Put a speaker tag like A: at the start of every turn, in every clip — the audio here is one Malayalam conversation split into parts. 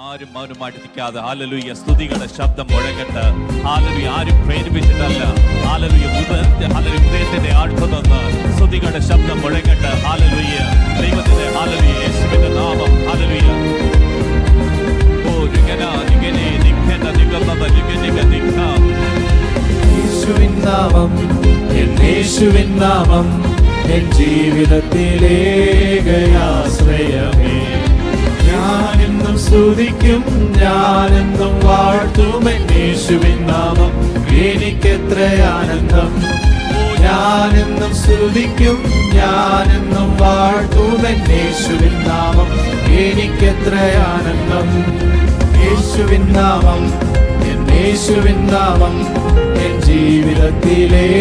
A: ആരും മൗനമായിട്ട് നിൽക്കാതെ ഹാലലുയ സ്തുതികളുടെ ശബ്ദം മുഴങ്ങട്ട്. ഹാലലുയ ആരും പ്രേരിപ്പിച്ചിട്ടല്ല. ഹാലലുയ ഉദയത്തെ ഹാലലു ഉദയത്തിന്റെ ആഴ്ത്തുനിന്ന് സ്തുതികളുടെ ശബ്ദം മുഴങ്ങട്ട്. ഹാലലുയ ദൈവത്തിന്റെ ഹാലലുയ യേശുവിന്റെ നാമം. ഹാലലുയ ഓ നിഗന നിഗനെ നിഗന നിഗമവ നിഗ നിഗ നിഗ
B: യേശുവിൻ നാമം യേശുവിൻ നാമം എൻ ജീവിതത്തിലേകയാശ്രയമേ. സ്തുതിക്കും ഞാനെന്നും യേശുവിൻ നാമം. എനിക്കെത്ര ആനന്ദം. ഞാനെന്നും സ്തുതിക്കും ഞാനെന്നും യേശുവിൻ നാമം. എനിക്കെത്ര ആനന്ദം. യേശുവിൻ നാമം യേശുവിൻ നാമം. എൻ ജീവിതത്തിലേകയാശ്രയമേ.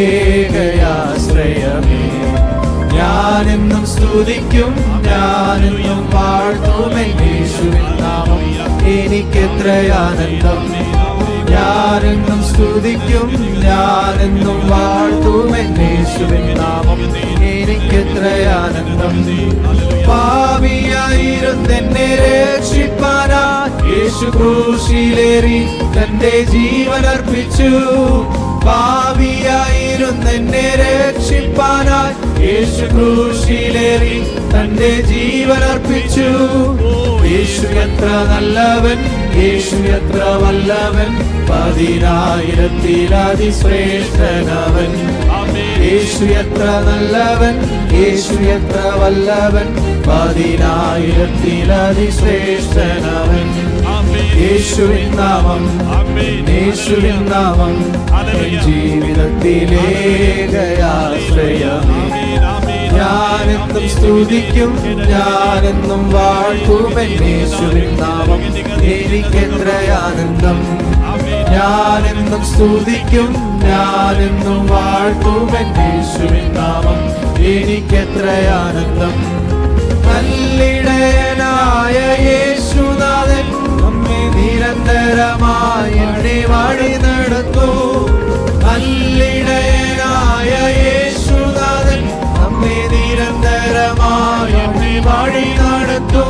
B: ഞാനെന്നും സ്തുതിക്കും ഞാനെന്നും വാഴ്ത്തും എൻ യേശുവിൻ നാമം. എനിക്കെത്ര ആനന്ദം ഞാനെന്നും സ്തുതിക്കും ഞാനെന്നും വാഴ്ത്തും എൻ യേശുവിൻ നാമം. എനിക്കെത്ര ആനന്ദം പാവിയായിരുന്നെന്നെ രക്ഷിപ്പാനാ യേശു ക്രൂശിലേറി തന്റെ ജീവൻ അർപ്പിച്ചു പാവിയായിരുന്നെന്നെ രക്ഷിപ്പാനായി യേശു ക്രൂശിലേറി തന്റെ ജീവൻ അർപ്പിച്ചു. യേശു എത്ര നല്ലവൻ യേശു എത്ര വല്ലവൻ പതിനായിരത്തിലതിശ്രേഷ്ഠനവൻ. യേശു എത്ര നല്ലവൻ യേശു എത്ര വല്ലവൻ പതിനായിരത്തിലതിശ്രേഷ്ഠനവൻ. യേശുവിൻ നാമം യേശുവിൻ നാമം എൻ ജീവിതത്തിലേകയാശ്രയമേ ഞാനെന്നും സ്തുതിക്കും ഞാനെന്നും വാഴ്ത്തും എൻ യേശുവിൻ നാമം എനിക്കെത്ര ആനന്ദം ഞാനെന്നും സ്തുതിക്കും ഞാനെന്നും വാഴ്ത്തും എൻ യേശുവിൻ നാമം എനിക്കെത്ര ആനന്ദം നിരന്തരമായി എന്നെ വഴി നടത്തു നല്ലിടയനായ യേശുനാഥൻ നമ്മെ നിരന്തരമായി എന്നെ വഴി നടത്തു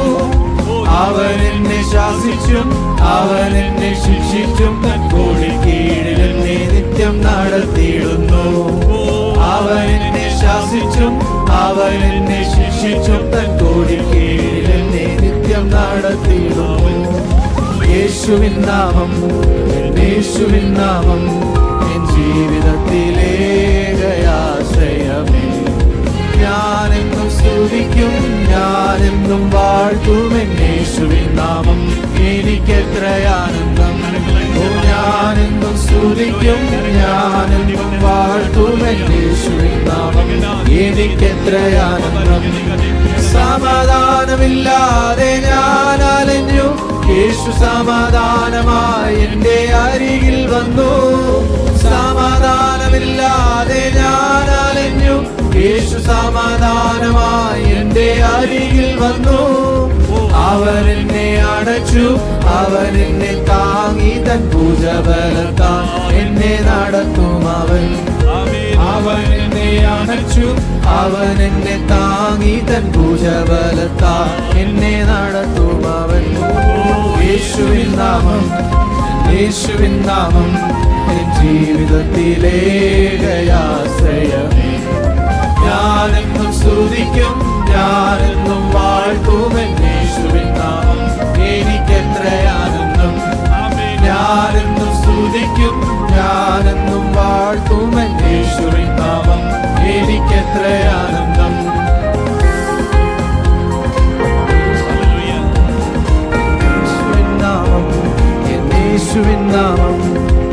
B: അവൻ എന്നെ ശാസിച്ചും അവൻ എന്നെ ശിക്ഷിച്ചും തൻ കോടി കീഴിൽ എന്നെ നിത്യം നടത്തിയിടുന്നു. അവൻ എന്നെ ശാസിച്ചും അവൻ എന്നെ ശിക്ഷിച്ചും തൻ യേശുവിൻ നാമം യേശുവിൻ നാമം എൻ ജീവിതത്തിലേകയാശ്രയമേ ഞാനെന്നും സ്തുതിക്കും ഞാനെന്നും വാഴ്ത്തും എൻ യേശുവിൻ നാമം എനിക്കെത്ര ആനന്ദം. ഞാനെന്നും സ്തുതിക്കും ഞാനെന്നും വാഴ്ത്തും എൻ യേശുവിൻ നാമം എനിക്കെത്ര ആനന്ദം. സമാധാനമില്ലാതെ ഞാൻ അലഞ്ഞു യേശു സമാധാനമായി എന്റെ അരികിൽ വന്നു. സമാധാനമില്ലാതെ ഞാൻ അലഞ്ഞു. യേശു സമാധാനമായി എന്റെ അരികിൽ വന്നു. അവൻ എന്നെ അടച്ചു. അവൻ എന്നെ താങ്ങി. തൻ പൂജ ബലത്താൽ എന്നെ നടത്തും അവൻ. അവൻ എന്നെ അടച്ചു. അവൻ എന്നെ താങ്ങി. തൻ ഭുജബലത്താൽ എന്നെ നടത്തും അവൻ. യേശുവിൻ നാമം യേശുവിൻ നാമം ജീവിതത്തിലേകയാശ്രയമേ ഞാനെന്നും സ്തുതിക്കും ഞാനെന്നും വാഴ്ത്തും എൻ യേശുവിൻ നാമം. എനിക്കെത്ര ഞാനെന്നും സ്തുതിക്കും ഞാനെന്നും വാഴ്ത്തും എൻ യേശുവിൻ നാമം. എനിക്കെത്ര യേശുവിൻ നാമം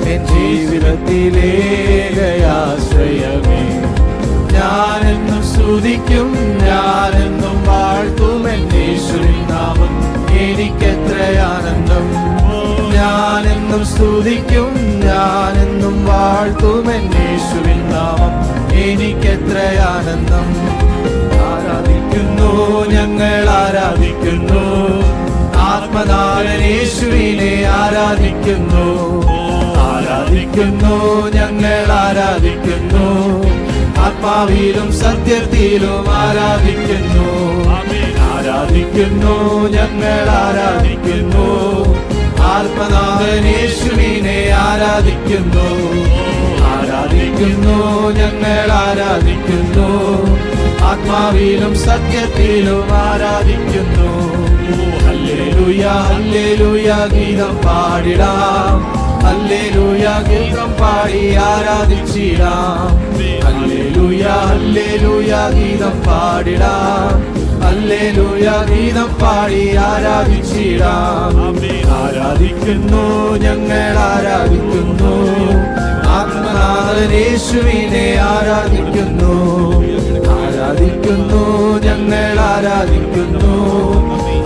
B: എൻ ജീവിതത്തിലേകയാശ്രയമേ ഞാനെന്നും സ്തുതിക്കും ഞാനെന്നും വാഴ്ത്തും എൻ യേശുവിൻ നാമം. എനിക്കെത്ര ആനന്ദം. ഞാനെന്നും സ്തുതിക്കും ഞാനെന്നും വാഴ്ത്തും എൻ യേശുവിൻ നാമം. എനിക്കെത്ര ആനന്ദം. ആരാധിക്കുന്നു ഞങ്ങൾ ആരാധിക്കുന്നു. ആത്മനാരനേശ്വരിനെ ആരാധിക്കുന്നു. ആരാധിക്കുന്നു ഞങ്ങൾ ആരാധിക്കുന്നു. ആത്മാവിലും സത്യത്തിലും ആരാധിക്കുന്നു. ആരാധിക്കുന്നു ഞങ്ങൾ ആരാധിക്കുന്നു. ആത്മനാഥനേശുവിനെ ആരാധിക്കുന്നു. ആരാധിക്കുന്നു ഞങ്ങൾ ആരാധിക്കുന്നു. ആത്മാവിലും സത്യത്തിലും ആരാധിക്കുന്നു. ഗീതം പാടിടാം. അല്ലേലൂയ ഗീതം പാടി ആരാധിച്ചിടാം. അല്ലേലൂയ അല്ലേലൂയ ഗീതം പാടിടാം. അല്ലേലൂയ ഗീതം പാടി ആരാധിച്ചിടാം. ആരാധിക്കുന്നു ഞങ്ങൾ ആരാധിക്കുന്നു. ആത്മനാഥൻ യേശുവിനെ ആരാധിക്കുന്നു. ആരാധിക്കുന്നു ഞങ്ങൾ ആരാധിക്കുന്നു.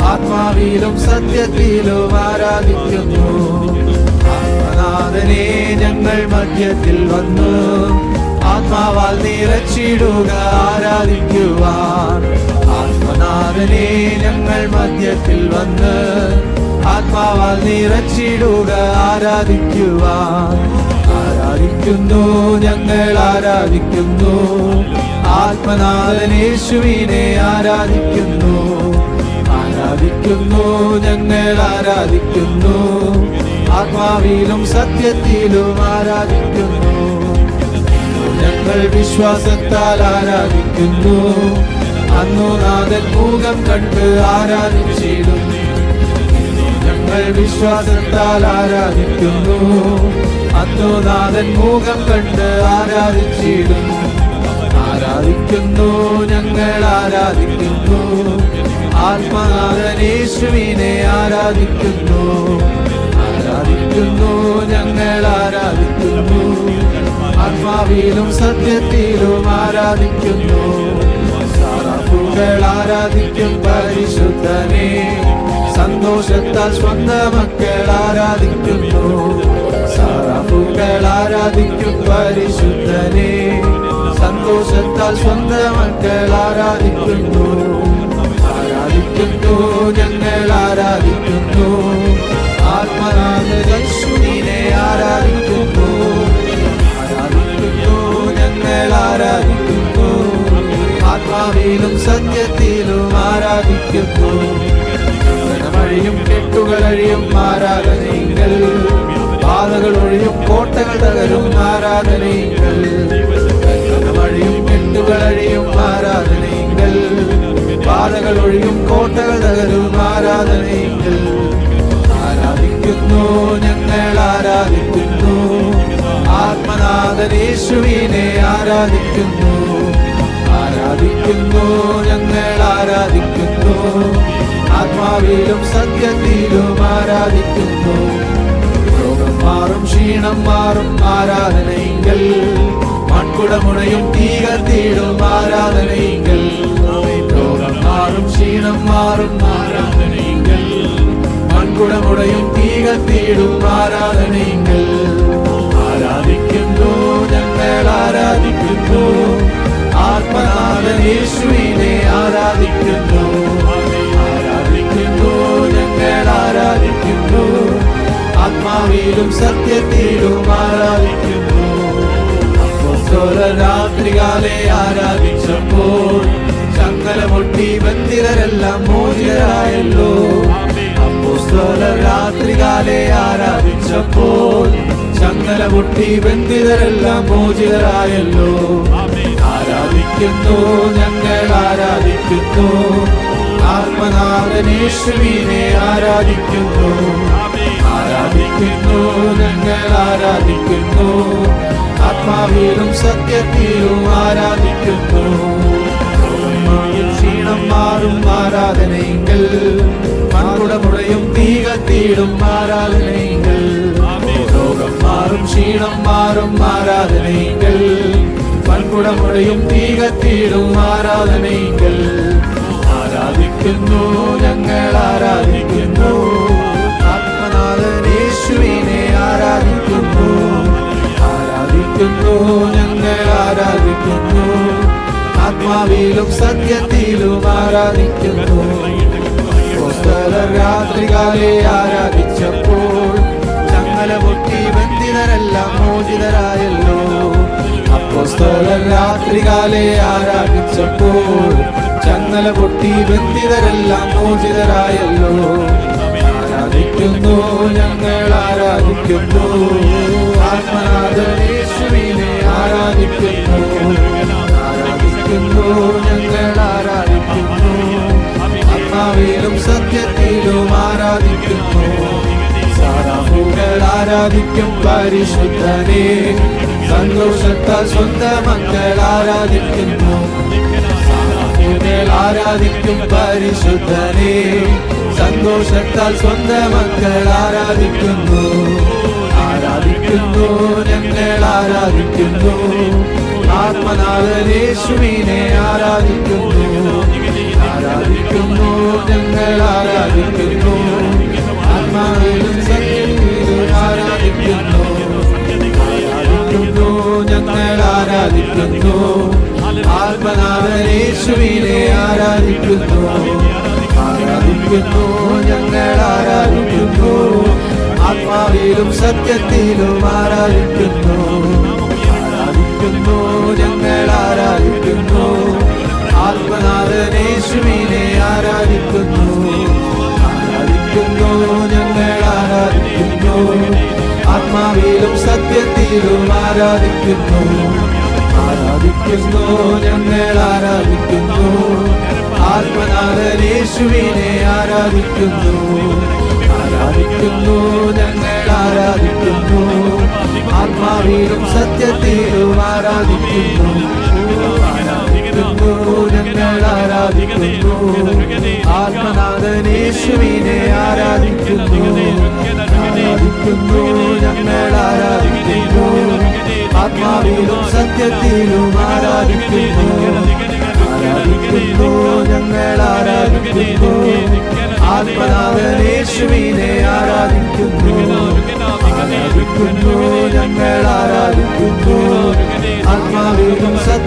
B: ആത്മാവിലും സത്യത്തിലും ആരാധിക്കുന്നു. ആത്മനാഥനെ ഞങ്ങൾ മധ്യത്തിൽ വന്നു. ആത്മാവാൽ നിറച്ചിടുക ആരാധിക്കുവാൻ. ആത്മനാഥനെ ഞങ്ങൾ മധ്യത്തിൽ വന്ന്. ആത്മാവാൽ നിറച്ചിടുക ആരാധിക്കുവാൻ. ആരാധിക്കുന്നു ഞങ്ങൾ ആരാധിക്കുന്നു. ആത്മനാഥനേശുവിനെ ആരാധിക്കുന്നു. ആരാധിക്കുന്നു ഞങ്ങൾ ആരാധിക്കുന്നു. ആത്മാവിലും സത്യത്തിലും ആരാധിക്കുന്നു. ഞങ്ങൾ വിശ്വാസത്താൽ ആരാധിക്കുന്നു. അന്നു നാഥൻ മുഖം കണ്ട് ആരാധിച്ചിടുന്നു. വിശ്വാസത്താൽ ആരാധിക്കുന്നു. അന്നു നാഥൻ മുഖം കണ്ട് ആരാധിച്ചിടുന്നു. ആരാധിക്കുന്നു ഞങ്ങൾ ആരാധിക്കുന്നു. ആത്മനാഥനേശുവിനെ ആരാധിക്കുന്നു. ആരാധിക്കുന്നു ഞങ്ങൾ ആരാധിക്കുന്നു. ആത്മാവിലും സത്യത്തിലും ആരാധിക്കുന്നു. ആരാധിക്കും പരിശുദ്ധനെ. സന്തോഷത്താൽ സ്വന്തം മക്കൾ ആരാധിക്കുന്നു സാറാഫുകൾ ആരാധിക്കും പരിശുദ്ധനെ. സന്തോഷത്താൽ സ്വന്തം മക്കൾ ആരാധിക്കുന്നു. ആരാധിക്കുന്നു ഞങ്ങൾ ആരാധിക്കുന്നു. ആത്മനാഥനെ ആരാധിക്കുന്നു. ആരാധിക്കുന്നു ഞങ്ങൾ ആരാധിക്കുന്നു. ആത്മാവിലും സത്യത്തിലും ആരാധിക്കുന്നു. വഴിയും കെട്ടുകളഴിയും ആരാധനകൾ പാതകൾ ഒഴിയും കോട്ടകൾ തകരും ആരാധനകൾ വഴിയും കെട്ടുകളഴിയും ആരാധനകൾ പാതകൾ ഒഴിയും കോട്ടകൾ തകരും ആരാധനകൾ ആരാധിക്കുന്നു ഞങ്ങൾ ആരാധിക്കുന്നു. ആത്മനാഥനേശുവിനെ ആരാധിക്കുന്നു. ആരാധിക്കുന്നു ഞങ്ങൾ ആരാധിക്കുന്നു. ആത്മാവിലും സത്യത്തിലും ആരാധിക്കുന്നു. രോഗം മാറും ക്ഷീണം മാറും ആരാധനയെങ്കിൽ. മൺകുടമുണയും തീകർത്തിയിടും ആരാധനയെങ്കിൽ. രോഗം മാറും ക്ഷീണം മാറും ആരാധനയെങ്കിൽ. മൺകുടമുടയും തീകത്തിയിടും ആരാധനയെങ്കിൽ. ആരാധിക്കുന്നു ഞങ്ങൾ ആരാധിക്കുന്നു. ആത്മനാഥനേശുവിനെ ആരാധിക്കുന്നു. ആരാധിക്കുന്നു ഞങ്ങൾ ആരാധിക്കുന്നു. ആത്മാവിലും സത്യത്തിലും ആരാധിക്കുന്നു. രാത്രികാലെ ആരാധിച്ചപ്പോൾ ചങ്ങലമൊട്ടി ബന്ധിതരെല്ലാം മോചിതരായല്ലോ. അപ്പോസ്തല രാത്രികാലെ ആരാധിച്ചപ്പോൾ ചങ്ങലമൊട്ടി ബന്ധിതരെല്ലാം മോചിതരായല്ലോ. ആരാധിക്കുന്നു ഞങ്ങൾ ആരാധിക്കുന്നു. ആത്മനാഥനേശ്വരീനെ ആരാധിക്കുന്നു. ആരാധിക്കുന്നു ഞങ്ങൾ ആരാധിക്കുന്നു. ആത്മാവിലും സത്യത്തിലും ആരാധിക്കുന്നു. ക്ഷീണം മാറും ആരാധനയെങ്കിൽ മൺകുടമുടയും തീ കത്തിയിടും ആരാധനയെങ്കിൽ. മാറും ക്ഷീണം മാറും മൺകുടമുടയും തീ കത്തിയിടും ആരാധനയെങ്കിൽ. ആരാധിക്കുന്നു ഞങ്ങൾ ആരാധിക്കുന്നു. ആത്മനാഥനേശുവിനെ ആരാധിക്കുന്നു. ആരാധിക്കുന്നു ഞങ്ങൾ ആരാധിക്കുന്നു. ആത്മാവിലും സത്യത്തിലും ആരാധിക്കുന്നു. രാത്രികാലേ പൊട്ടി മോചിതരെല്ലാം മോചിതരായല്ലോ. അപ്പോസ്തോല രാത്രികാലെ ആരാധിച്ചപ്പോൾ ചങ്ങല പൊട്ടി ബന്ധിതരെല്ലാം മോചിതരായല്ലോ. ആരാധിക്കുന്നു ഞങ്ങൾ ആരാധിക്കുന്നു. ആത്മനാഥേശുവിനെ ആരാധിക്കുന്നു. ആരാധിക്കുന്നു ഞങ്ങൾ ആരാധിക്കുന്നു. ആത്മാവിലും സത്യത്തിലും ആരാധിക്കുന്നു. ആരാധിക്കും പരിശുദ്ധനെ. സന്തോഷത്താൽ സ്വന്തം മക്കൾ ആരാധിക്കുന്നു. ആരാധിക്കും പരിശുദ്ധനെ. സന്തോഷത്താൽ സ്വന്തം മക്കൾ ആരാധിക്കുന്നു. ആരാധിക്കുന്നു ഞങ്ങൾ ആരാധിക്കുന്നു. ആത്മനാഥനേശുവിനെ ആരാധിക്കുന്നു. ആരാധിക്കുന്നു ഞങ്ങൾ ആരാധിക്കുന്നു. ആത്മാവിലും ഞങ്ങൾ ആരാധിക്കുന്നു ആത്മനാഥനേശുവിനെ ആരാധിക്കുന്നു ആരാധിക്കുന്നു ഞങ്ങൾ ആരാധിക്കുന്നു ആത്മാവിലും സത്യത്തിലും ആരാധിക്കുന്നു ആരാധിക്കുന്നു ഞങ്ങൾ ആരാധിക്കുന്നു ആത്മനാഥനേശുവിനെ ആരാധിക്കുന്നു ആരാധിക്കുന്നു ഞങ്ങൾ ആരാധിക്കുന്നു. ആത്മാവിലും സത്യത്തിലും ആരാധിക്കുന്നു. ആരാധിക്കുന്നു ഞങ്ങൾ ആരാധിക്കുന്നു. ആത്മനാഥനേശുവിനെ ആരാധിക്കുന്നു. ആരാധിക്കുന്നു ഞങ്ങൾ ആരാധിക്കുന്നു. ആത്മാവിലും സത്യത്തിലും ആരാധിക്കുന്നു. ഞങ്ങൾ ആരാധിക്കുന്നു. ആത്മനാഥനേശുവിനെ ആരാധിക്കുന്നു. ആരാധിക്കുന്നു. ഞങ്ങൾ ആരാധിക്കുന്നു. ആത്മാവിലും സത്യത്തിലും ആരാധിക്കുന്നു.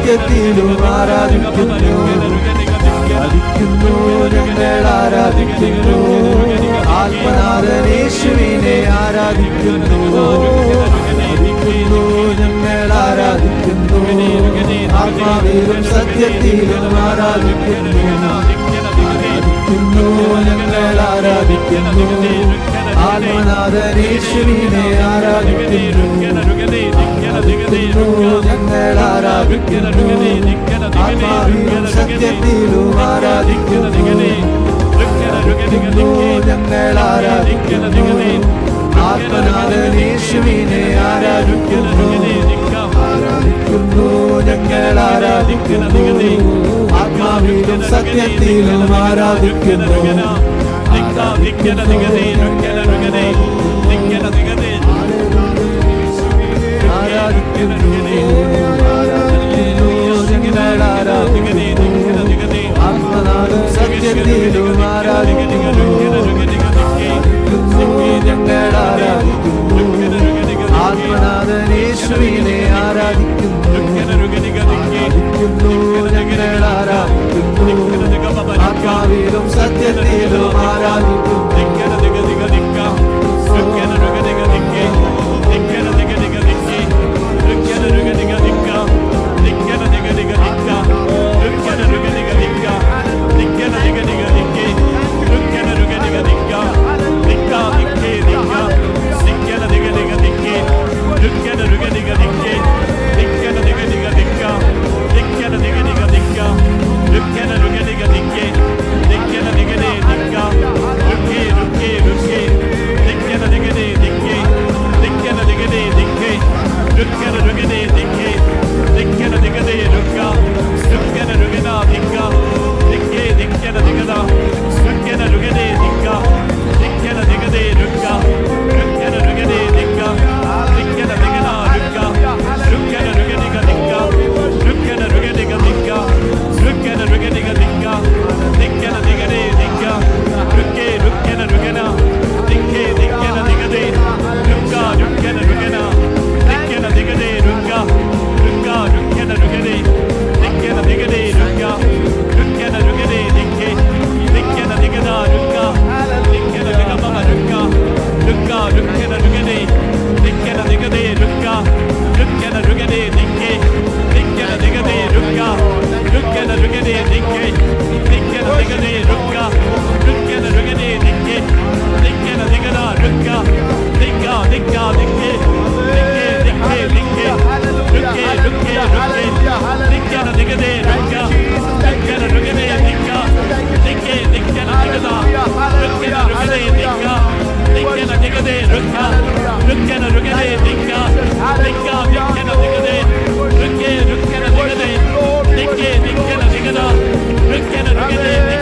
B: സത്യത്തിലും ആരാധിക്കുന്നു. ആരാധിക്കുന്നു ഞങ്ങൾ ആരാധിക്കുന്നു. ആത്മനാഥനേശുവിനെ ആരാധിക്കുന്നു. ആരാധിക്കുന്നു ഞങ്ങൾ ആരാധിക്കുന്നു. ആത്മാവിലും സത്യത്തിലും ആരാധിക്കുന്നു. ആരാധിക്കുന്നു ഞങ്ങൾ ആരാധിക്കുന്നു. ആത്മനാഥനേശുവിനെ ആരാധിക്കുന്നു. ഞങ്ങൾ ആരാധിക്കുന്നു. ആത്മാവിലും സത്യത്തിലും ആരാധിക്കുന്നു. ഞങ്ങൾ ആരാധിക്കുന്നു. ആത്മനാഥനേശുവിനെ ആരാധിക്കുന്നു. ആരാധിക്കുന്നു. ഞങ്ങൾ ആരാധിക്കുന്നു. ആത്മാവിലും സത്യത്തിലും ആരാധിക്കുന്നു. ആരാധിക്കുന്നു. ആരാധിക്കുന്നു. ഞങ്ങൾ ആരാധിക്കുന്നു ആത്മനാഥം സത്യത്തിലും ആരാധിക്കുന്നു ആരാധിക്കുന്നു ഞങ്ങൾ ആരാധിക്കുന്നു. ആത്മനാഥനേശുവിനെ ആരാധിക്കുന്നു ആരാധിക്കുന്നു ഞങ്ങൾ ആരാധിക്കുന്നു ആത്മാവിലും സത്യത്തിലും ആരാധിക്കുന്നു.
A: Enriqueta.